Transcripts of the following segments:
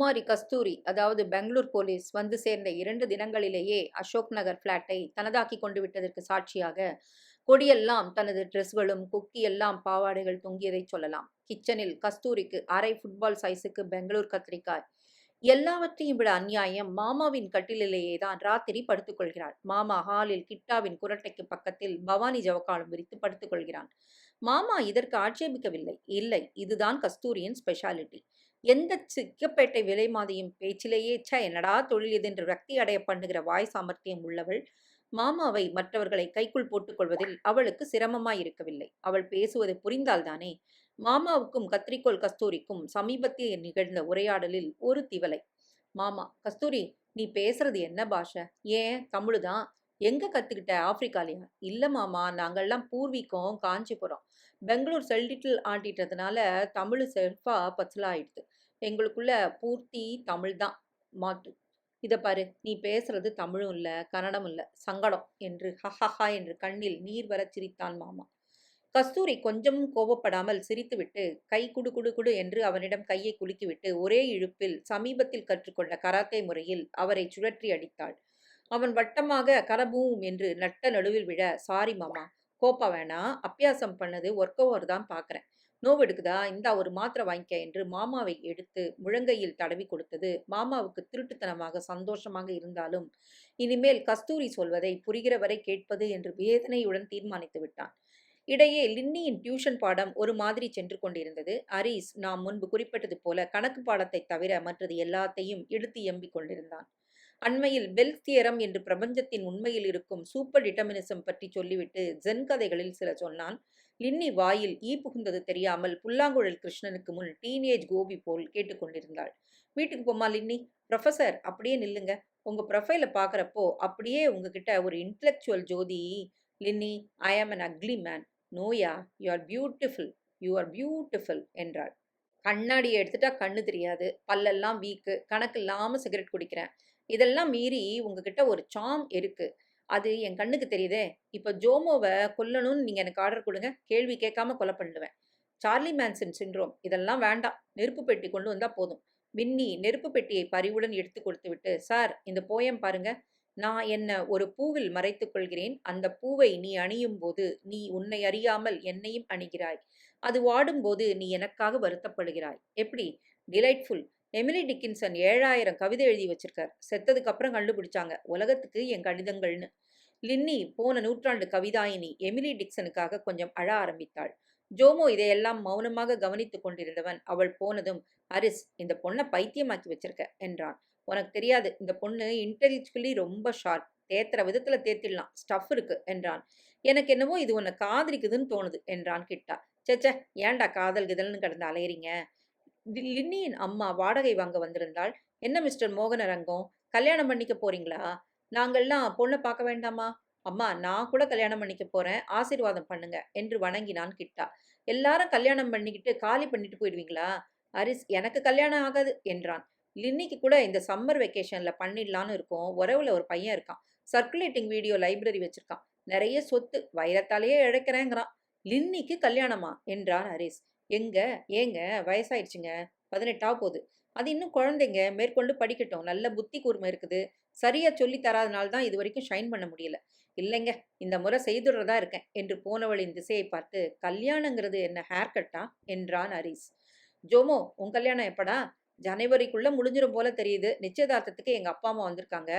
குமாரி கஸ்தூரி அதாவது பெங்களூர் போலீஸ் வந்து சேர்ந்த இரண்டு தினங்களிலேயே அசோக் நகர் பிளாட்டை தனதாக்கி கொண்டு விட்டதற்கு சாட்சியாக கொடியெல்லாம் தனது ட்ரெஸ்களும் குக்கி எல்லாம் பாவாடைகள் தொங்கியதை சொல்லலாம். கிச்சனில் கஸ்தூரிக்கு அரை ஃபுட்பால் சைஸுக்கு பெங்களூர் கத்திரிக்காய். எல்லாவற்றையும் விட அநியாயம் மாமாவின் கட்டிலேயே தான் ராத்திரி படுத்துக்கொள்கிறாள் மாமா ஹாலில் கிட்டாவின் குரட்டைக்கு பக்கத்தில் பவானி ஜவக்காலம் விரித்து படுத்துக்கொள்கிறான் மாமா இதற்கு ஆட்சேபிக்கவில்லை. இல்லை இதுதான் கஸ்தூரியின் ஸ்பெஷாலிட்டி எந்த சிக்கப்பேட்டை விலை மாதியும் பேச்சிலேயே ச்ச என்னடா தொழில் இது? என்று ரக்தி அடைய பண்ணுகிற வாய் சாமர்த்தியம் உள்ளவள் மாமாவை மற்றவர்களை கைக்குள் போட்டுக்கொள்வதில் அவளுக்கு சிரமமாய் இருக்கவில்லை. அவள் பேசுவது புரிந்தால்தானே மாமாவுக்கும் கத்திரிக்கோள் கஸ்தூரிக்கும் சமீபத்திய நிகழ்ந்த உரையாடலில் ஒரு திவலை. மாமா கஸ்தூரி நீ பேசுறது என்ன பாஷை? ஏன்? தமிழுதான்? எங்க கத்துக்கிட்ட? ஆப்பிரிக்காலையா? இல்ல மாமா நாங்கள்லாம் பூர்வீகம் காஞ்சிபுரம். பெங்களூர் செல்டிட்டில் ஆண்டிட்டதுனால தமிழ் செல்ஃபாக பச்சலாயிடுது. எங்களுக்குள்ள பூர்த்தி தமிழ் தான் மாட்டு இதை பாரு நீ பேசுறது தமிழும் இல்லை கன்னடம் இல்லை சங்கடம் என்று ஹஹஹா என்று கண்ணில் நீர் வரச் சிரித்தான் மாமா. கஸ்தூரி கொஞ்சமும் கோபப்படாமல் சிரித்துவிட்டு கை குடு குடு குடு என்று அவனிடம் கையை குலுக்கிவிட்டு ஒரே இழுப்பில் சமீபத்தில் கற்றுக்கொண்ட கராத்தே முறையில் அவரை சுழற்றி அடித்தாள். அவன் வட்டமாக கரபூம் என்று நட்ட நடுவில் விழ சாரி மாமா கோப்பா வேணாம் அப்பியாசம் பண்ணது ஒர்க் ஓவர் தான் பார்க்குறேன் நோவு எடுக்குதா? இந்தா ஒரு மாத்திரை வாங்கிக்க என்று மாமாவை எடுத்து முழங்கையில் தடவி கொடுத்தது. மாமாவுக்கு திருட்டுத்தனமாக சந்தோஷமாக இருந்தாலும் இனிமேல் கஸ்தூரி சொல்வதை புரிகிற வரை கேட்பது என்று வேதனையுடன் தீர்மானித்து விட்டான். இடையே லின்னியின் டியூஷன் பாடம் ஒரு மாதிரி சென்று கொண்டிருந்தது. அரிஸ் நாம் முன்பு குறிப்பிட்டது போல கணக்கு பாடத்தை தவிர மற்றது எல்லாத்தையும் இழுத்து எம்பிக் கொண்டிருந்தான். அண்மையில் பெல் தியரம் என்று பிரபஞ்சத்தின் உண்மையில் இருக்கும் சூப்பர் டிட்டர்மினிசம் பற்றி சொல்லிவிட்டு ஜென் கதைகளில் சில சொன்னான். லின்னி வாயில் ஈ புகுந்தது தெரியாமல் புல்லாங்குழல் கிருஷ்ணனுக்கு முன் டீனேஜ் கோபி போல் கேட்டுக்கொண்டிருந்தாள் வீட்டுக்கு போமா லின்னி. ப்ரொஃபசர் அப்படியே நில்லுங்க. உங்க ப்ரொஃபைலை பார்க்குறப்போ அப்படியே உங்ககிட்ட ஒரு intellectual Jothi. Linni I am an ugly man நோயா? You are beautiful you are beautiful என்றாள். கண்ணாடியை எடுத்துட்டா கண்ணு தெரியாது. பல்லெல்லாம் வீக்கு. கணக்கு இல்லாமல் சிகரெட் குடிக்கிறேன். இதெல்லாம் மீறி உங்ககிட்ட ஒரு சாம் இருக்கு. அது என் கண்ணுக்கு தெரியுதே. இப்போ ஜோமோவை கொல்லணும்னு நீங்கள் எனக்கு ஆர்டர் கொடுங்க. கேள்வி கேட்காம கொலை பண்ணுவேன் சார்லி மேன்சன் சின்ரோம் இதெல்லாம் வேண்டாம். நெருப்பு பெட்டி கொண்டு வந்தால் போதும். மின்னி நெருப்பு பெட்டியை பறிவுடன் எடுத்து கொடுத்து விட்டு சார் இந்த போயம் பாருங்க. நான் என்ன ஒரு பூவில் மறைத்துக் கொள்கிறேன். அந்த பூவை நீ அணியும் போது நீ உன்னை அறியாமல் என்னையும் அணிகிறாய். அது வாடும்போது நீ எனக்காக வருத்தப்படுகிறாய். எப்படி? டிலைட்ஃபுல். எமிலி டிக்கின்சன் ஏழாயிரம் கவிதை எழுதி வச்சிருக்கார். செத்ததுக்கு அப்புறம் கண்டுபிடிச்சாங்க. உலகத்துக்கு என் கடிதங்கள்னு. லின்னி போன நூற்றாண்டு கவிதாயினி எமிலி டிக்சனுக்காக கொஞ்சம் அழ ஆரம்பித்தாள். ஜோமோ இதையெல்லாம் மௌனமாக கவனித்துக் கொண்டிருந்தவன். அவள் போனதும் அரிஸ் இந்த பொண்ணை பைத்தியமாக்கி வச்சிருக்க என்றான். உனக்கு தெரியாது இந்த பொண்ணு இன்டெலிஜுவலி ரொம்ப ஷார்ப் தேத்துற விதத்துல தேத்திடலாம். ஸ்டஃப் இருக்கு என்றான். எனக்கு என்னவோ இது உன்னை காதலிக்குதுன்னு தோணுது என்றான் கிட்டா. சேச்சே ஏன்டா காதல் கிதல்னு கிடந்து அலையிறீங்க? லின்னியின் அம்மா வாடகை வாங்க வந்திருந்தால் என்ன மிஸ்டர் மோகனரங்கம்? கல்யாணம் பண்ணிக்க போறீங்களா? நாங்கள்லாம் பொண்ணை பார்க்க வேண்டாமா? அம்மா நான் கூட கல்யாணம் பண்ணிக்க போறேன். ஆசீர்வாதம் பண்ணுங்க என்று வணங்கினான் கிட்டா. எல்லாரும் கல்யாணம் பண்ணிக்கிட்டு காலி பண்ணிட்டு போயிடுவீங்களா? அரிஸ் எனக்கு கல்யாணம் ஆகாது என்றான். லின்னிக்கு கூட இந்த சம்மர் வெக்கேஷன்ல பண்ணிடலான்னு இருக்கோம். உறவுல ஒரு பையன் இருக்கான். சர்க்குலேட்டிங் வீடியோ லைப்ரரி வச்சிருக்கான். நிறைய சொத்து வைரத்தாலேயே இழைக்கிறேங்கிறான். லின்னிக்கு கல்யாணமா? என்றான் ஹரிஸ். எங்க? ஏங்க? வயசாயிடுச்சுங்க. பதினெட்டா போகுது அது இன்னும் குழந்தைங்க. மேற்கொண்டு படிக்கட்டும். நல்ல புத்தி கூர்மை இருக்குது. சரியா சொல்லி தராதனால தான் இது வரைக்கும் ஷைன் பண்ண முடியல. இல்லைங்க. இந்த முறை செய்துடுறதா இருக்கேன். என்று போனவளின் திசையை பார்த்து கல்யாணங்கிறது என்ன ஹேர் கட்டா என்றான் ஹரிஸ். ஜோமோ உன் கல்யாணம் எப்படா? ஜனவரிக்குள்ள முடிஞ்சிடும் போல தெரியுது. நிச்சயதார்த்தத்துக்கு எங்க அப்பா அம்மா வந்திருக்காங்க.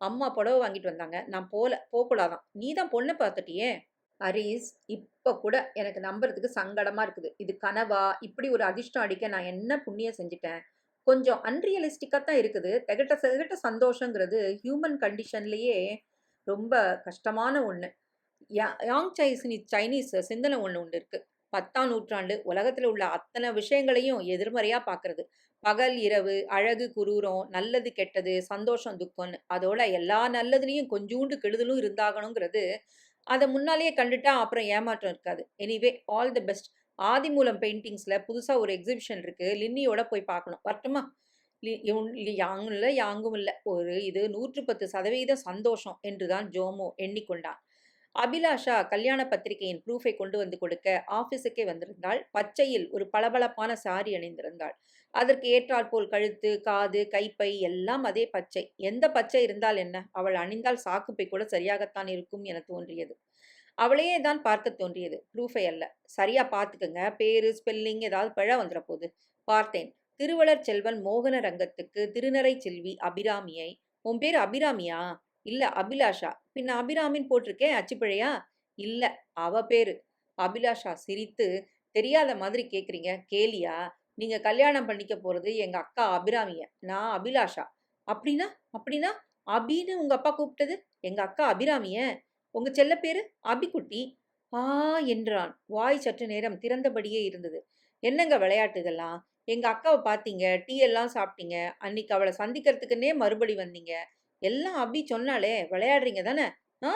அம்மா புடவை வாங்கிட்டு வந்தாங்க. நான் போல போகக்கூடாதான். நீ தான் பொண்ணை பார்த்துட்டியே? ஹரீஸ் இப்போ கூட எனக்கு நம்புறதுக்கு சங்கடமாக இருக்குது. இது கனவா? இப்படி ஒரு அதிர்ஷ்டம் அடிக்க நான் என்ன புண்ணியம் செஞ்சுட்டேன்? கொஞ்சம் அன்ரியலிஸ்டிக்காக தான் இருக்குது. திகட்ட திகட்ட சந்தோஷங்கிறது ஹியூமன் கண்டிஷன்லேயே ரொம்ப கஷ்டமான ஒன்று யாங் சைஸ்னி சைனீஸ் சிந்தனை ஒன்று ஒன்று இருக்குது பத்தாம் நூற்றாண்டு உலகத்தில் உள்ள அத்தனை விஷயங்களையும் எதிர்மறையாக பார்க்குறது பகல் இரவு அழகு குரூரம் நல்லது கெட்டது சந்தோஷம் துக்கம்னு. அதோட எல்லா நல்லதுலேயும் கொஞ்சூண்டு கெடுதலும் இருந்தாகணுங்கிறது அதை முன்னாலேயே கண்டுட்டா அப்புறம் ஏமாற்றம் இருக்காது. Anyway all the best Adimoolam பெயிண்டிங்ஸில் புதுசாக ஒரு எக்ஸிபிஷன் இருக்குது லின்னியோட போய் பார்க்கணும். வரட்டுமா? யாங்கும் இல்லை யாங்கும் இல்லை ஒரு இது நூற்று பத்து சதவீத சந்தோஷம் என்று தான் ஜோமோ எண்ணிக்கொண்டான் அபிலாஷா கல்யாண பத்திரிகையின் ப்ரூஃபை கொண்டு வந்து கொடுக்க ஆஃபீஸுக்கே வந்திருந்தாள். பச்சையில் ஒரு பளபளப்பான சாரி அணிந்திருந்தாள். அதற்கு ஏற்றால் போல் கழுத்து காது கைப்பை எல்லாம் அதே பச்சை. எந்த பச்சை இருந்தால் என்ன? அவள் அணிந்தால் சாக்குப்பை கூட சரியாகத்தான் இருக்கும் என தோன்றியது. அவளையே தான் பார்க்க தோன்றியது. ப்ரூஃபை அல்ல. சரியா பார்த்துக்குங்க. பேரு ஸ்பெல்லிங் ஏதாவது பிழை வந்துட பார்த்தேன். திருவளர் செல்வன் மோகன ரங்கத்துக்கு திருநரை செல்வி அபிராமியை. உன் பேர் அபிராமியா? இல்ல அபிலாஷா. பின்ன அபிராமின் போட்டிருக்கேன் அச்சுப்பிழையா? இல்ல அவ பேரு. அபிலாஷா சிரித்து தெரியாத மாதிரி கேட்குறீங்க கேலியா? நீங்க கல்யாணம் பண்ணிக்க போறது எங்க அக்கா அபிராமிய நான் அபிலாஷா. அப்படின்னா அப்படின்னா அபின்னு உங்க அப்பா கூப்பிட்டது? எங்க அக்கா அபிராமிய? உங்க செல்ல பேரு? அபிக்குட்டி. ஆ என்றான். வாய் சற்று நேரம் திறந்தபடியே இருந்தது. என்னங்க விளையாட்டு இதெல்லாம் எங்க அக்காவை பார்த்தீங்க டீ எல்லாம் சாப்பிட்டீங்க அன்னைக்கு அவளை சந்திக்கிறதுக்குன்னே மறுபடி வந்தீங்க. எல்லாம் அப்படி சொன்னாலே விளையாடுறீங்க தானே? ஆ?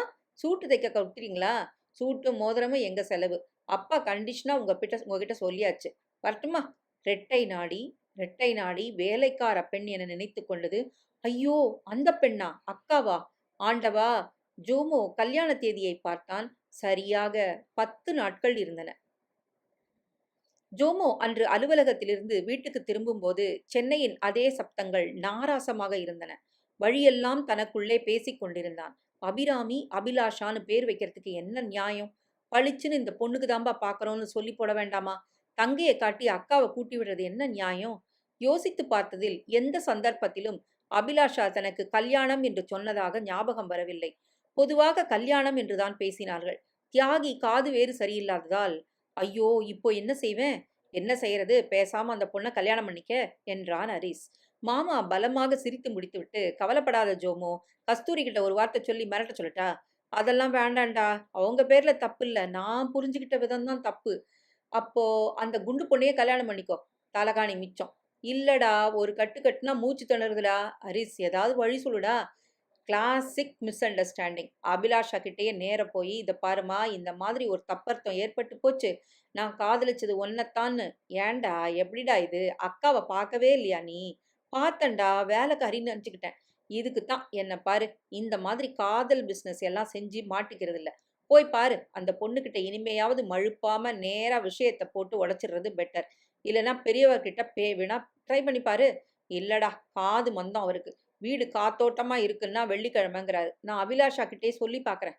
சூட்டு தைக்க கொடுக்குறீங்களா சூட்டும் மோதிரமும் எங்கள் செலவு? அப்பா கண்டிஷனாக உங்கள் கிட்ட உங்ககிட்ட சொல்லியாச்சு. வரட்டுமா? ரெட்டை நாடி ரெட்டை நாடி வேலைக்கார பெண் என நினைத்து கொண்டது. ஐயோ அந்த பெண்ணா? அக்காவா? ஆண்டவா! ஜோமோ கல்யாண தேதியை பார்த்தான். சரியாக பத்து நாட்கள் இருந்தன. ஜோமோ அன்று அலுவலகத்திலிருந்து வீட்டுக்கு திரும்பும்போது சென்னையின் அதே சப்தங்கள் நாராசமாக இருந்தன. வழியெல்லாம் தனக்குள்ளே பேசிக் கொண்டிருந்தான். அபிராமி அபிலாஷான்னு பேர் வைக்கிறதுக்கு என்ன நியாயம்? பளிச்சுன்னு இந்த பொண்ணுக்கு தாம்பா பார்க்குறோன்னு சொல்லி போட வேண்டாமா? தங்கையை காட்டி அக்காவை கூட்டி விடுறது என்ன நியாயம்? யோசித்து பார்த்ததில் எந்த சந்தர்ப்பத்திலும் அபிலாஷா தனக்கு கல்யாணம் என்று சொன்னதாக ஞாபகம் வரவில்லை. பொதுவாக கல்யாணம் என்றுதான் பேசினார்கள். தியாகி காது வேறு சரியில்லாததால் ஐயோ இப்போ என்ன செய்வேன்? என்ன செய்யறது? பேசாம அந்த பொண்ணை கல்யாணம் பண்ணிக்க? என்றான் ஹரிஸ். மாமா பலமாக சிரித்து முடித்துவிட்டு கவலைப்படாத ஜோமோ கஸ்தூரி கிட்ட ஒரு வார்த்தை சொல்லி மிரட்ட சொல்லட்டா? அதெல்லாம் வேண்டாம்டா அவங்க பேர்ல தப்பு இல்லை. நான் புரிஞ்சுக்கிட்ட விதம் தான் தப்பு. அப்போ அந்த குண்டு பொண்ணையே கல்யாணம் பண்ணிக்கோ தலகாணி மிச்சம். இல்லடா ஒரு கட்டு கட்டுனா மூச்சு திணறுதுடா. அரிஸ் ஏதாவது வழி சொல்லுடா. கிளாசிக் மிஸ் அண்டர்ஸ்டாண்டிங் அபிலாஷா கிட்டேயே நேர போய் இதை பாருமா இந்த மாதிரி ஒரு தப்பர்த்தம் ஏற்பட்டு போச்சு. நான் காதலிச்சது ஒன்னத்தான்னு ஏன்டா எப்படிடா இது? அக்காவை பார்க்கவே இல்லையா நீ? பார்த்தேன்டா வேலைக்காரின்னு நினச்சிக்கிட்டேன். இதுக்கு தான் என்ன பாரு இந்த மாதிரி காதல் பிஸ்னஸ் எல்லாம் செஞ்சு மாட்டிக்கிறது இல்லை. போய் பாரு அந்த பொண்ணுக்கிட்ட இனிமையாவது மழுப்பாம நேரா விஷயத்தை போட்டு உடைச்சிடுறது பெட்டர் இல்லைன்னா பெரியவர்கிட்ட பே வேணா ட்ரை பண்ணி பாரு. இல்லடா காது மந்தம் அவருக்கு. வீடு காத்தோட்டமா இருக்குன்னா வெள்ளிக்கிழமைங்கிறாரு. நான் அபிலாஷா கிட்டே சொல்லி பார்க்குறேன்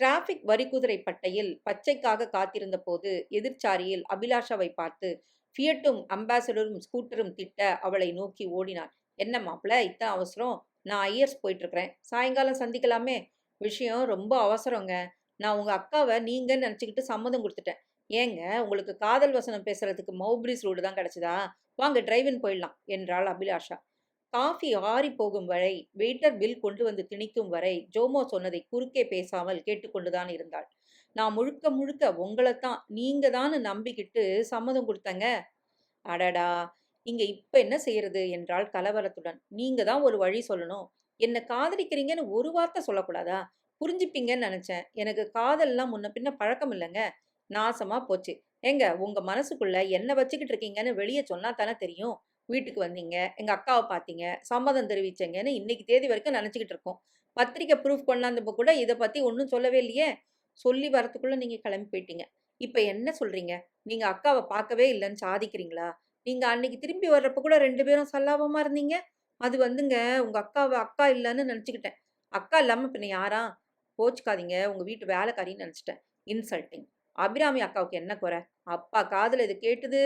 டிராஃபிக் வரிக்குதிரை பட்டையில் பச்சைக்காக காத்திருந்த போது எதிர்ச்சாரியில் அபிலாஷாவை பார்த்து ஃபியட்டும் அம்பாசடரும் ஸ்கூட்டரும் திட்ட அவளை நோக்கி ஓடினான். என்ன மாப்பிள்ள இத்தனை அவசரம்? நான் ஐயர்ஸ் போயிட்டுருக்குறேன். சாயங்காலம் சந்திக்கலாமே? விஷயம் ரொம்ப அவசரங்க. நான் உங்கள் அக்காவை நீங்கன்னு நினச்சிக்கிட்டு சம்மதம் கொடுத்துட்டேன். ஏங்க உங்களுக்கு காதல் வசனம் பேசுறதுக்கு மௌப்ரிஸ் ரோடு தான் கிடச்சதா? வாங்க டிரைவின் போயிடலாம் என்றாள் அபிலாஷா. காஃபி ஆறி போகும் வரை வெயிட்டர் பில் கொண்டு வந்து திணிக்கும் வரை ஜோமோ சொன்னதை குறுக்கே பேசாமல் கேட்டுக்கொண்டுதான் இருந்தாள். நான் முழுக்க முழுக்க உங்களை தான் நீங்க தான்னு நம்பிக்கிட்டு சம்மதம் கொடுத்தங்க. அடடா! நீங்கள் இப்ப என்ன செய்யறது? என்றால் கலவரத்துடன். நீங்க தான் ஒரு வழி சொல்லணும். என்ன காதலிக்கிறீங்கன்னு ஒரு வார்த்தை சொல்லக்கூடாதா? புரிஞ்சுப்பீங்கன்னு நினைச்சேன். எனக்கு காதல்லாம் முன்ன பின்ன பழக்கம் இல்லைங்க. நாசமா போச்சு. ஏங்க உங்க மனசுக்குள்ள என்ன வச்சுக்கிட்டு இருக்கீங்கன்னு வெளியே சொன்னா தானே தெரியும். வீட்டுக்கு வந்தீங்க எங்க அக்காவை பார்த்தீங்க சம்மதம் தெரிவிச்சீங்கன்னு இன்னைக்கு தேதி வரைக்கும் நினச்சிக்கிட்டு இருக்கோம். பத்திரிக்கை ப்ரூஃப் கொண்டாந்தப்போ கூட இதை பத்தி ஒன்றும் சொல்லவே இல்லையே. சொல்லி வரத்துக்குள்ள நீங்க கிளம்பி போயிட்டீங்க. இப்ப என்ன சொல்றீங்க? நீங்க அக்காவை பார்க்கவே இல்லைன்னு சாதிக்கிறீங்களா? நீங்க அன்னைக்கு திரும்பி வர்றப்ப கூட ரெண்டு பேரும் சல்லாபமா இருந்தீங்க. அது வந்துங்க உங்க அக்காவை அக்கா இல்லைன்னு நினச்சிக்கிட்டேன். அக்கா இல்லாம பின்ன யாரா? போச்சுக்காதீங்க உங்க வீட்டு வேலைக்காரின்னு நினச்சிட்டேன். இன்சல்ட்டிங். அபிராமி அக்காவுக்கு என்ன குறை? அப்பா காதில் இது கேட்டுது.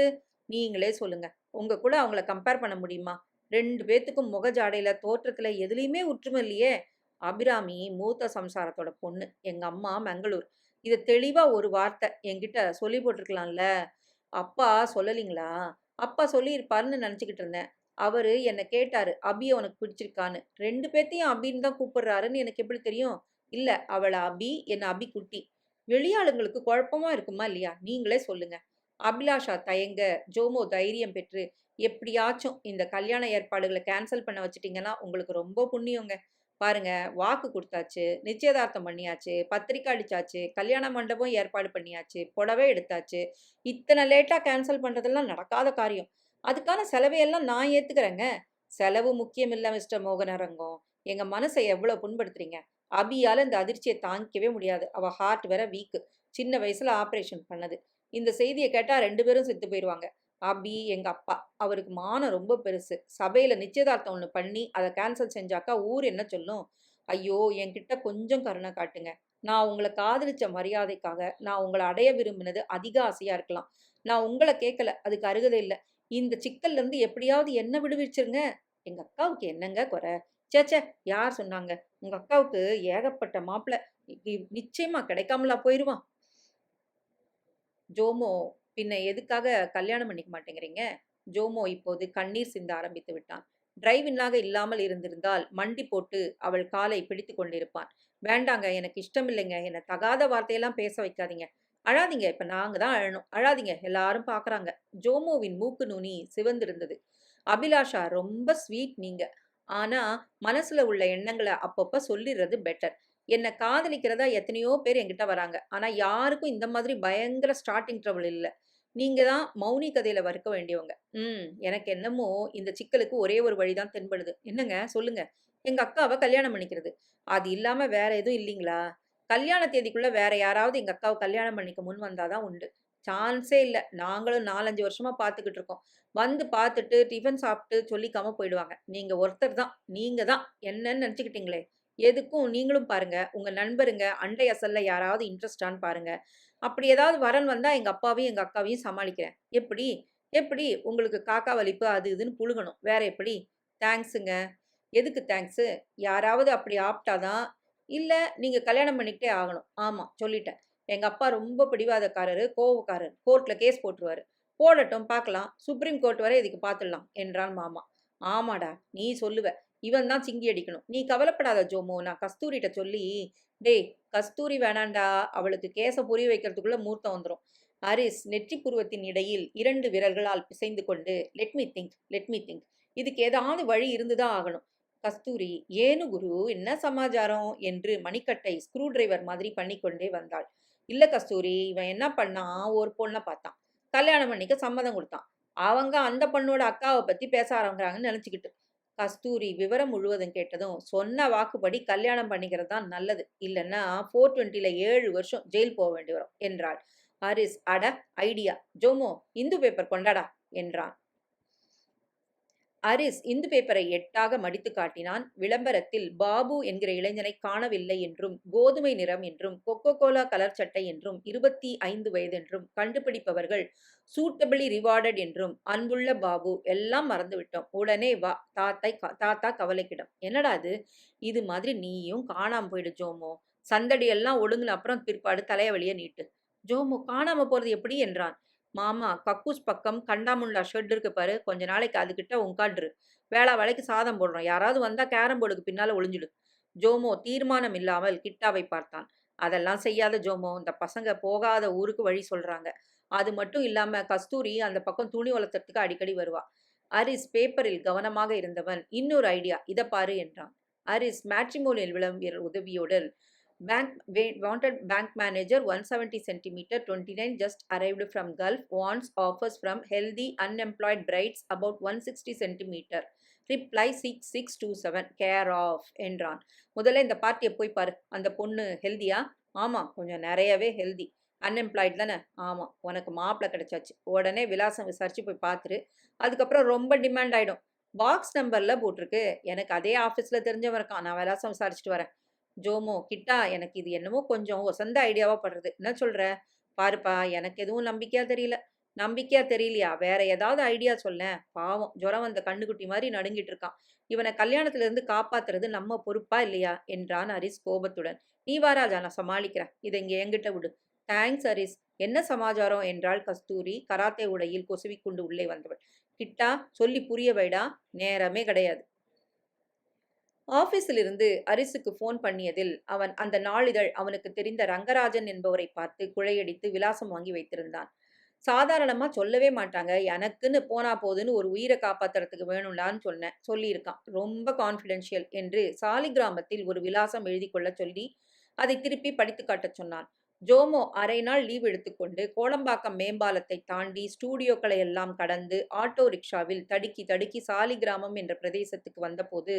நீங்களே சொல்லுங்க. உங்க கூட அவங்கள கம்பேர் பண்ண முடியுமா? ரெண்டு பேத்துக்கும் முகஜாடையில தோற்றத்துல எதுலையுமே ஒற்றுமை இல்லையே. அபிராமி மூத்த சம்சாரத்தோட பொண்ணு எங்கள் அம்மா மங்களூர். இதை தெளிவாக ஒரு வார்த்தை என்கிட்ட சொல்லி போட்டிருக்கலாம்ல? அப்பா சொல்லலீங்களா? அப்பா சொல்லியிருப்பாருன்னு நினச்சிக்கிட்டு இருந்தேன். அவர் என்னை கேட்டார் அபியை உனக்கு பிடிச்சிருக்கான்னு. ரெண்டு பேர்த்தையும் அபின்னு தான் கூப்பிடுறாருன்னு எனக்கு எப்படி தெரியும்? இல்லை அவளை அபி என்னை அபி குட்டி. வெளியாளுங்களுக்கு குழப்பமா இருக்குமா இல்லையா? நீங்களே சொல்லுங்கள் அபிலாஷா தயங்க ஜோமோ தைரியம் பெற்று எப்படியாச்சும் இந்த கல்யாண ஏற்பாடுகளை கேன்சல் பண்ண வச்சுட்டிங்கன்னா உங்களுக்கு ரொம்ப புண்ணியங்க. பாருங்க வாக்கு கொடுத்தாச்சு நிச்சயதார்த்தம் பண்ணியாச்சு பத்திரிக்கை அடிச்சாச்சு கல்யாண மண்டபம் ஏற்பாடு பண்ணியாச்சு புடவை எடுத்தாச்சு இத்தனை லேட்டாக கேன்சல் பண்ணுறதெல்லாம் நடக்காத காரியம். அதுக்கான செலவையெல்லாம் நான் ஏற்றுக்கிறேங்க செலவு முக்கியம் இல்லை மிஸ்டர் மோகனரங்கம். எங்கள் மனசை எவ்வளோ புண்படுத்துறீங்க? அபியால் இந்த அதிர்ச்சியை தாங்கிக்கவே முடியாது. அவள் ஹார்ட் வேற வீக்கு சின்ன வயசில் ஆப்ரேஷன் பண்ணது. இந்த செய்தியை கேட்டால் ரெண்டு பேரும் செத்து போயிடுவாங்க அபி எங்கள் அப்பா. அவருக்கு மானம் ரொம்ப பெருசு. சபையில் நிச்சயதார்த்தம் ஒன்று பண்ணி அதை கேன்சல் செஞ்சாக்கா ஊர் என்ன சொல்லும்? ஐயோ என்கிட்ட கொஞ்சம் கருணை காட்டுங்க. நான் உங்களை காதலிச்ச மரியாதைக்காக நான் உங்களை அடைய விரும்பினது அதிக ஆசையாக இருக்கலாம். நான் உங்களை கேட்கல அதுக்கு அருகதை இல்லை. இந்த சிக்கல்லேருந்து எப்படியாவது என்ன விடுவிச்சிருங்க? எங்கள் அக்காவுக்கு என்னங்க குறை? சேச்சே யார் சொன்னாங்க? உங்கள் அக்காவுக்கு ஏகப்பட்ட மாப்பிள்ளை நிச்சயமாக கிடைக்காமலா போயிடுவான் ஜோமோ பின்ன எதுக்காக கல்யாணம் பண்ணிக்க மாட்டேங்கிறீங்க? ஜோமோ இப்போது கண்ணீர் சிந்த ஆரம்பித்து விட்டான். டிரைவின்னாக இல்லாமல் இருந்திருந்தால் மண்டி போட்டு அவள் காலை பிடித்து கொண்டிருப்பான். வேண்டாங்க எனக்கு இஷ்டம் இல்லைங்க என்னை தகாத வார்த்தையெல்லாம் பேச வைக்காதீங்க. அழாதீங்க. இப்போ நாங்கள் தான் அழணும். அழாதீங்க. எல்லாரும் பார்க்குறாங்க ஜோமோவின் மூக்கு நுனி சிவந்திருந்தது. அபிலாஷா ரொம்ப ஸ்வீட் நீங்க. ஆனால் மனசில் உள்ள எண்ணங்களை அப்பப்போ சொல்லிடுறது பெட்டர் என்னை காதலிக்கிறதா எத்தனையோ பேர் என்கிட்ட வராங்க. ஆனால் யாருக்கும் இந்த மாதிரி பயங்கர ஸ்டார்டிங் ட்ரபிள் இல்லை. நீங்கள் தான் மௌனி கதையில் வறுக்க வேண்டியவங்க. ம் எனக்கு என்னமோ இந்த சிக்கலுக்கு ஒரே ஒரு வழி தான் தென்படுது. என்னங்க? சொல்லுங்க. எங்கள் அக்காவை கல்யாணம் பண்ணிக்கிறது. அது இல்லாமல் வேற எதுவும் இல்லைங்களா? கல்யாண தேதிக்குள்ளே வேற யாராவது எங்கள் அக்காவை கல்யாணம் பண்ணிக்க முன் வந்தால் தான் உண்டு. சான்ஸே இல்லை. நாங்களும் நாலஞ்சு வருஷமாக பார்த்துக்கிட்டு இருக்கோம். வந்து பார்த்துட்டு டிஃபன் சாப்பிட்டு சொல்லிக்காமல் போயிடுவாங்க. நீங்கள் ஒருத்தர் தான். நீங்கள் தான். என்னன்னு நினச்சிக்கிட்டீங்களே. எதுக்கும் நீங்களும் பாருங்க. உங்க நண்பருங்க அண்டை அசல்ல யாராவது இன்ட்ரெஸ்டான்னு பாருங்க. அப்படி ஏதாவது வரன் வந்தா எங்க அப்பாவையும் எங்க அக்காவையும் சமாளிக்கிறேன். எப்படி? எப்படி? உங்களுக்கு காக்கா வலிப்பு அது இதுன்னு புழுகணும். வேற எப்படி? தேங்க்ஸுங்க எதுக்கு தேங்க்ஸு யாராவது அப்படி ஆப்டாதான் இல்லை நீங்கள் கல்யாணம் பண்ணிக்கிட்டே ஆகணும். ஆமாம் சொல்லிட்டேன். எங்கள் அப்பா ரொம்ப பிடிவாதக்காரர் கோவக்காரர். கோர்ட்டில் கேஸ் போட்டுருவாரு. போடட்டும் பார்க்கலாம். சுப்ரீம் கோர்ட் வரை இதுக்கு பார்த்துடலாம் என்றான் மாமா. ஆமாடா நீ சொல்லுவ. இவன் தான் சிங்கி அடிக்கணும். நீ கவலைப்படாத ஜோமோ நான் கஸ்தூரிகிட்ட சொல்லி டேய் கஸ்தூரி வேணாண்டா அவளுக்கு கேஸை புரிய வைக்கிறதுக்குள்ள மூர்த்தம் வந்துடும் ஹரிஸ் நெற்றி புருவத்தின் இடையில் இரண்டு விரல்களால் பிசைந்து கொண்டு let me think let me think இதுக்கு ஏதாவது வழி இருந்துதான் ஆகணும். கஸ்தூரி ஏனு குரு என்ன சமாச்சாரம்? என்று மணிக்கட்டை ஸ்க்ரூ டிரைவர் மாதிரி பண்ணிக்கொண்டே வந்தாள். இல்ல கஸ்தூரி இவன் என்ன பண்ணான் ஒரு பொண்ணை பார்த்தான். கல்யாணம் பண்ணிக்க சம்மதம் கொடுத்தான். அவங்க அந்த பொண்ணோட அக்காவை பத்தி பேச ஆரம்பிக்கிறாங்கன்னு நினச்சிக்கிட்டு. கஸ்தூரி விவரம் முழுவதும் கேட்டதும் சொன்ன வாக்குப்படி கல்யாணம் பண்ணிக்கிறது தான் நல்லது. இல்லைன்னா ஃபோர் டுவெண்ட்டியில் ஏழு வருஷம் ஜெயில் போக வேண்டி வரும் என்றாள். ஹரிஸ் அட ஐடியா. ஜோமோ இந்து பேப்பர் கொண்டாடா என்றான். அரிஸ் இந்து பேப்பரை எட்டாக மடித்து காட்டினான். விளம்பரத்தில் பாபு என்கிற இளைஞனை காணவில்லை என்றும் கோதுமை நிறம் என்றும் கொக்கோ கோலா கலர் சட்டை என்றும் இருபத்தி ஐந்து வயதென்றும் கண்டுபிடிப்பவர்கள் சூட்டபிளி ரிவார்டட் என்றும் அன்புள்ள பாபு எல்லாம் மறந்துவிட்டோம். உடனே வா தாத்தை தாத்தா கவலைக்கிடம். என்னடா இது? இது மாதிரி நீயும் காணாம போயிடு ஜோமோ. சந்தடியெல்லாம் ஒழுங்குன அப்புறம் பிற்பாடு தலையவழிய நீட்டு. ஜோமோ காணாம போறது எப்படி? என்றான். மாமா கக்கூஸ் பக்கம் கண்டாமுல்லா ஷெட் இருக்கு பாரு கொஞ்ச நாளைக்கு அதுக்கிட்ட உட்காந்துரு வேளா வேலைக்கு சாதம் போடுறோம் யாராவது வந்தா கேரம் போர்டுக்கு பின்னால ஒளிஞ்சிடு. ஜோமோ தீர்மானம் இல்லாமல் கிட்டாவை பார்த்தான். அதெல்லாம் செய்யாத ஜோமோ இந்த பசங்க போகாத ஊருக்கு வழி சொல்றாங்க. அது மட்டும் இல்லாம கஸ்தூரி அந்த பக்கம் துணி வளர்த்துறதுக்கு அடிக்கடி வருவா. அரிஸ் பேப்பரில் கவனமாக இருந்தவன் இன்னொரு ஐடியா இதை பாரு என்றான். அரிஸ் மேட்ரிமோனியல் விளம்பர உதவியுடன் Bank manager wanted bank manager 170 centimeter 29 just arrived from Gulf. Wants offers from healthy unemployed brides about 160 centimeter. Reply six six two seven care of என்றான். முதல்ல இந்த பார்ட்டியை போய் பாரு அந்த பொண்ணு ஹெல்தியா ஆமாம் கொஞ்சம் நிறையவே ஹெல்தி அன்எம்ப்ளாய்ட் தானே? ஆமாம் உனக்கு மாப்பிள்ளை கிடச்சாச்சு. உடனே விலாசம் விசாரிச்சு போய் பார்த்துரு அதுக்கப்புறம் ரொம்ப டிமாண்ட் ஆகிடும் பாக்ஸ் நம்பரில் போட்டிருக்கு. எனக்கு அதே ஆஃபீஸில் தெரிஞ்சவன் இருக்கான். நான் விலாசம் விசாரிச்சுட்டு வரேன். ஜோமோ கிட்டா எனக்கு இது என்னமோ கொஞ்சம் ஒசந்த ஐடியாவா படுறது. என்ன சொல்ற? பாருப்பா எனக்கு எதுவும் நம்பிக்கையா தெரியல. நம்பிக்கையா தெரியலையா? வேற ஏதாவது ஐடியா சொல்லேன். பாவம் ஜுரம் வந்த கண்ணுக்குட்டி மாதிரி நடுங்கிட்டு இருக்கான். இவனை கல்யாணத்துல இருந்து காப்பாத்துறது நம்ம பொறுப்பா இல்லையா? என்றான் ஹரிஸ் கோபத்துடன். நீ வா ராஜா நான் சமாளிக்கிறேன். இதை இங்க என்கிட்ட விடு. தேங்க்ஸ் ஹரிஸ் என்ன சமாச்சாரம்? என்றாள் கஸ்தூரி கராத்தே உடையில் கொசுவிக்குண்டு உள்ளே வந்தவள். கிட்டா சொல்லி புரிய வைடா. நேரமே கிடையாது. ஆபீஸிலிருந்து அரிசுக்கு ஃபோன் பண்ணியதில் அவன் அந்த நாளிதழ் அவனுக்கு தெரிந்த ரங்கராஜன் என்பவரை பார்த்து குழையடித்து விலாசம் வாங்கி வைத்திருந்தான். சாதாரணமா சொல்லவே மாட்டாங்க. எனக்குன்னு போனா போதுன்னு ஒரு உயிரை காப்பாத்துறதுக்கு வேணும்லான்னு சொன்னேன் சொல்லியிருக்கான். ரொம்ப கான்ஃபிடென்ஷியல் என்று சாலிகிராமத்தில் ஒரு விலாசம் எழுதி கொள்ள சொல்லி அதை திருப்பி படித்து காட்டச் சொன்னான். ஜோமோ அரை நாள் லீவ் எடுத்துக்கொண்டு கோடம்பாக்கம் மேம்பாலத்தை தாண்டி ஸ்டூடியோக்களை எல்லாம் கடந்து ஆட்டோ ரிக்ஷாவில் தடுக்கி தடுக்கி சாலிகிராமம் என்ற பிரதேசத்துக்கு வந்தபோது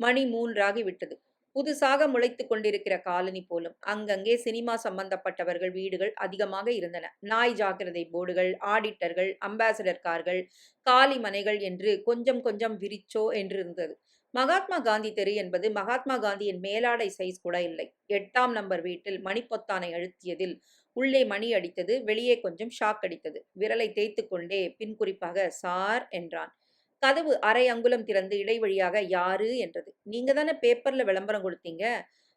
மணி மூன்றாகி விட்டது. புதுசாக முளைத்துக் கொண்டிருக்கிற காலனி போலும் அங்கங்கே சினிமா சம்பந்தப்பட்டவர்கள் வீடுகள் அதிகமாக இருந்தன. நாய் ஜாக்கிரதை போர்டுகள் ஆடிட்டர்கள் அம்பாசடர் கார்கள் காலி மனைகள் என்று கொஞ்சம் கொஞ்சம் விரிச்சோ என்று இருந்தது மகாத்மா காந்தி தெரு என்பது மகாத்மா காந்தியின் மேலாடை சைஸ் கூட இல்லை. எட்டாம் நம்பர் வீட்டில் மணிப்பொத்தானை அழுத்தியதில் உள்ளே மணி அடித்தது வெளியே கொஞ்சம் ஷாக் அடித்தது. விரலை தேய்த்து கொண்டே பின் குறிப்பாக சார் என்றான். கதவு அரை அங்குலம் திறந்து இடைவழியாக யாரு? என்றது. நீங்க தானே பேப்பர்ல விளம்பரம் கொடுத்தீங்க.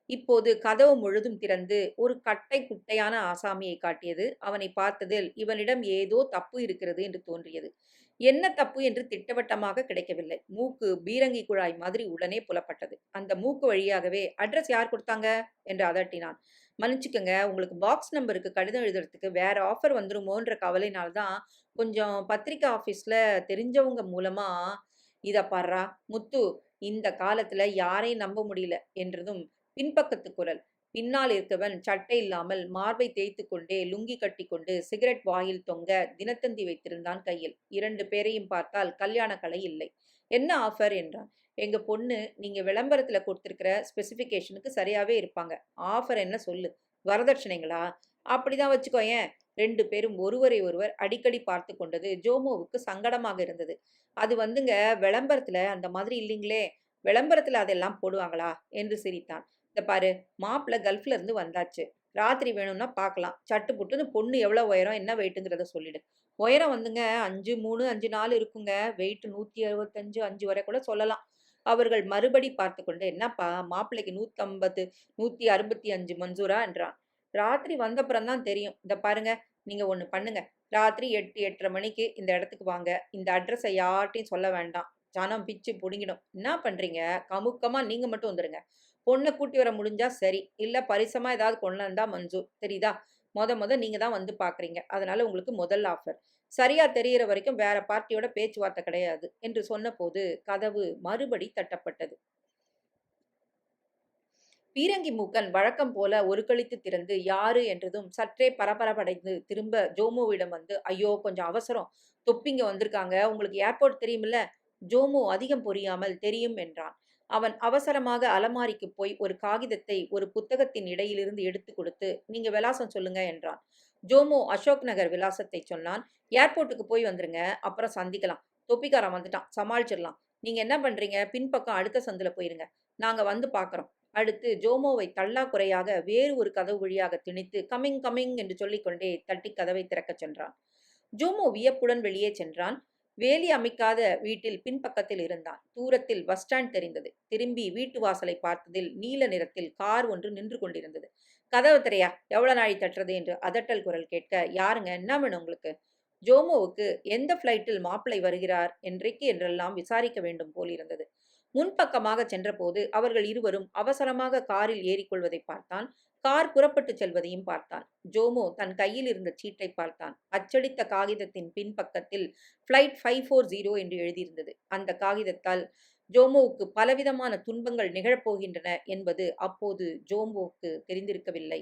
இப்போது கதவு முழுதும் திறந்து ஒரு கட்டை குட்டையான ஆசாமியை காட்டியது. அவனை பார்த்ததில் இவனிடம் ஏதோ தப்பு இருக்கிறது என்று தோன்றியது. என்ன தப்பு என்று திட்டவட்டமாக கிடைக்கவில்லை. மூக்கு பீரங்கி குழாய் மாதிரி உடனே புலப்பட்டது. அந்த மூக்கு வழியாகவே அட்ரஸ் யார் கொடுத்தாங்க? என்று அதட்டினான். மன்னிச்சுக்கோங்க. உங்களுக்கு பாக்ஸ் நம்பருக்கு கடிதம் எழுதுறதுக்கு வேற ஆஃபர் வந்துருமோன்ற கவலைனால்தான் கொஞ்சம் பத்திரிக்கை ஆஃபீஸில் தெரிஞ்சவங்க மூலமாக இதை பாடுறா. முத்து இந்த காலத்தில் யாரையும் நம்ப முடியல என்றதும் பின்பக்கத்து குரல். பின்னால் இருக்கவன் சட்டை இல்லாமல் மார்பை தேய்த்து கொண்டே லுங்கி கட்டி கொண்டு சிகரெட் வாயில் தொங்க தினத்தந்தி வைத்திருந்தான் கையில். இரண்டு பேரையும் பார்த்தால் கல்யாண கலை இல்லை. என்ன ஆஃபர் என்றான். எங்கள் பொண்ணு நீங்கள் விளம்பரத்தில் கொடுத்துருக்கிற ஸ்பெசிஃபிகேஷனுக்கு சரியாகவே இருப்பாங்க. ஆஃபர் என்ன சொல்லு? வரதட்சணைங்களா? அப்படிதான் வச்சுக்கோ ஏன் ரெண்டு பேரும் ஒருவரை ஒருவர் அடிக்கடி பார்த்து கொண்டது ஜோமோவுக்கு சங்கடமாக இருந்தது. அது வந்துங்க விளம்பரத்தில் அந்த மாதிரி இல்லைங்களே விளம்பரத்தில் அதெல்லாம் போடுவாங்களா? என்று சிரித்தான். இந்த பாரு மாப்பிள்ள கல்ஃப்ல இருந்து வந்தாச்சு. ராத்திரி வேணும்னா பார்க்கலாம். சட்டு புட்டுன்னு பொண்ணு எவ்வளோ உயரம் என்ன வெயிட்டுங்கிறத சொல்லிடு. உயரம் வந்துங்க அஞ்சு மூணு அஞ்சு நாலு இருக்குங்க. வெயிட் நூற்றி அறுபத்தஞ்சு அஞ்சு வரை கூட சொல்லலாம். அவர்கள் மறுபடி பார்த்து கொண்டு என்னப்பா மாப்பிள்ளைக்கு நூற்றம்பது நூற்றி அறுபத்தி அஞ்சு மஞ்சூரா? என்றான். ராத்திரி வந்தப்புறம் தான் தெரியும். இந்த பாருங்க நீங்க ஒன்று பண்ணுங்க. ராத்திரி எட்டு எட்டரை மணிக்கு இந்த இடத்துக்கு வாங்க. இந்த அட்ரஸை யார்ட்டையும் சொல்ல வேண்டாம். ஜனம் பிச்சு பிடுங்கிடும். என்ன பண்றீங்க? கமுக்கமா நீங்க மட்டும் வந்துருங்க. பொண்ணை கூட்டி வர முடிஞ்சா சரி. இல்ல பரிசமா ஏதாவது கொண்டு வந்தா மஞ்சூர். தெரியுதா? மொத முத நீங்க தான் வந்து பாக்குறீங்க. அதனால உங்களுக்கு முதல் ஆஃபர் சரியா தெரியிற வரைக்கும் வேற பார்ட்டியோட பேச்சுவார்த்தை கிடையாது என்று சொன்னபோது கதவு மறுபடி தட்டப்பட்டது. பீரங்கி மூக்கன் வழக்கம் போல ஒரு கழித்து திறந்து யாரு என்றதும் சற்றே பரபரப்படைந்து திரும்ப ஜோமுவிடம் வந்து ஐயோ கொஞ்சம் அவசரம். தொப்பிங்க வந்திருக்காங்க. உங்களுக்கு ஏர்போர்ட் தெரியுமில்ல? ஜோமு அதிகம் புரியாமல் தெரியும் என்றான். அவன் அவசரமாக அலமாரிக்கு போய் ஒரு காகிதத்தை ஒரு புத்தகத்தின் இடையிலிருந்து எடுத்து கொடுத்து நீங்க விலாசம் சொல்லுங்க என்றான். ஜோமோ அசோக் நகர் விலாசத்தை சொன்னான் ஏர்போர்ட்டுக்கு போய் வந்துருங்க அப்புறம் சந்திக்கலாம். தொப்பிக்காரன் வந்துட்டான் சமாளிச்சிடலாம். நீங்க என்ன பண்றீங்க? பின்பக்கம் அடுத்த சந்தில் போயிருங்க. நாங்க வந்து பாக்குறோம். அடுத்து ஜோமோவை தள்ளா குறையாக வேறு ஒரு கதவு வழியாக திணித்து கமிங் கமிங் என்று சொல்லிக்கொண்டே தட்டி கதவை திறக்கச் சென்றான். ஜோமோ வியப்புடன் வெளியே சென்றான். வேலி அமைக்காத வீட்டில் பின்பக்கத்தில் இருந்தான். தூரத்தில் பஸ் ஸ்டாண்ட் தெரிந்தது. திரும்பி வீட்டு வாசலை பார்த்ததில் நீல நிறத்தில் கார் ஒன்று நின்று கொண்டிருந்தது. கதவு திரையா எவ்வளவு நாழி தட்டுறது? என்று அதட்டல் குரல் கேட்க யாருங்க? என்ன வேணும் உங்களுக்கு? ஜோமோவுக்கு எந்த ஃப்ளைட்டில் மாப்பிள்ளை வருகிறார்? என்றைக்கு என்றெல்லாம் விசாரிக்க வேண்டும் போல் இருந்தது. முன்பக்கமாக சென்றபோது அவர்கள் இருவரும் அவசரமாக காரில் ஏறிக்கொள்வதை பார்த்தான். கார் புறப்பட்டு செல்வதையும் பார்த்தான். ஜோமோ தன் கையில் இருந்த சீட்டை பார்த்தான். அச்சடித்த காகிதத்தின் பின்பக்கத்தில் ஃப்ளைட் ஃபைவ் ஃபோர் ஜீரோ என்று எழுதியிருந்தது. அந்த காகிதத்தால் ஜோமோவுக்கு பலவிதமான துன்பங்கள் நிகழப்போகின்றன என்பது அப்போது ஜோமோவுக்கு தெரிந்திருக்கவில்லை.